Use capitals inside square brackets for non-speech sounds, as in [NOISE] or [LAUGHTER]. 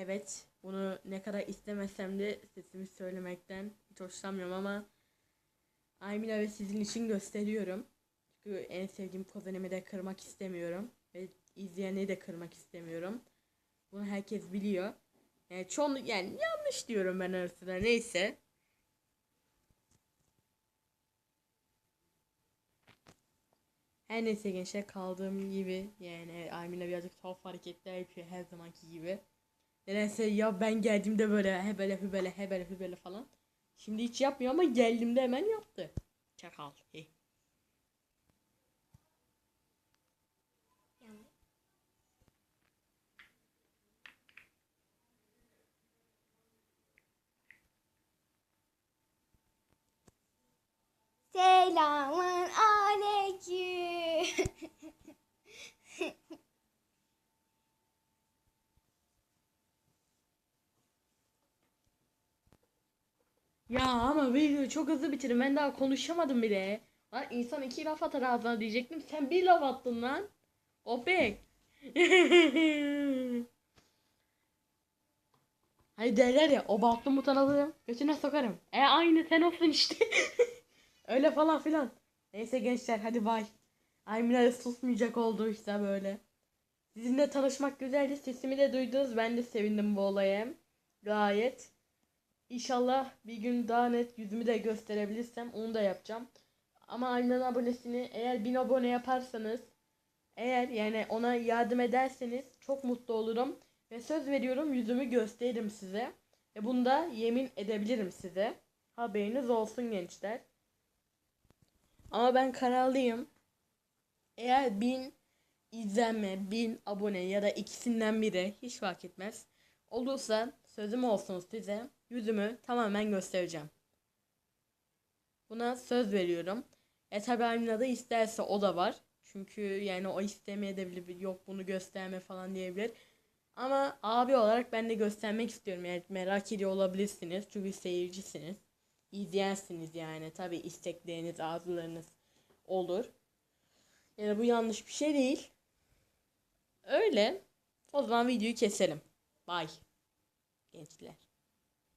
Evet, bunu ne kadar istemesem de sesimi söylemekten hiç hoşlanmıyorum ama Aymina ve sizin için gösteriyorum. Çünkü en sevdiğim kuzenimi de kırmak istemiyorum. Ve izleyeni de kırmak istemiyorum. Bunu herkes biliyor. Yani çoğunluk yani yanlış diyorum ben arasında neyse. Her neyse gençler kaldığım gibi yani Aymina birazcık tuhaf hareketler yapıyor her zamanki gibi. Nedense ya ben geldiğimde böyle hebele hübele hebele hübele falan. Şimdi hiç yapmıyor ama geldiğimde hemen yaptı. Çakal. Heh. Selamun Ya ama videoyu çok hızlı bitirin. Ben daha konuşamadım bile. Lan insan iki laf atar ağzına diyecektim. Sen bir laf attın lan. Opek. [LAUGHS] Hani derler ya o bahtlı mutan alırım. Götüne sokarım. E aynı sen olsun işte. [LAUGHS] Öyle falan filan. Neyse gençler hadi bay. Aymina susmayacak oldu işte böyle. Sizinle tanışmak güzeldi. Sesimi de duydunuz. Ben de sevindim bu olaya. Gayet. İnşallah bir gün daha net yüzümü de gösterebilirsem onu da yapacağım. Ama Aynanın abonesini eğer 1000 abone yaparsanız eğer yani ona yardım ederseniz çok mutlu olurum. Ve söz veriyorum yüzümü gösteririm size. Ve bunda yemin edebilirim size. Haberiniz olsun gençler. Ama ben kararlıyım. Eğer 1000 izlenme, 1000 abone ya da ikisinden biri hiç fark etmez. Olursa sözüm olsun size. Yüzümü tamamen göstereceğim. Buna söz veriyorum. E tabi Almina da isterse o da var. Çünkü yani o istemeyebilir. Yok bunu gösterme falan diyebilir. Ama abi olarak ben de göstermek istiyorum. Yani merak ediyor olabilirsiniz. Çünkü seyircisiniz. İzleyensiniz yani. Tabi istekleriniz, arzularınız olur. Yani bu yanlış bir şey değil. Öyle. O zaman videoyu keselim. Bye. Gençler.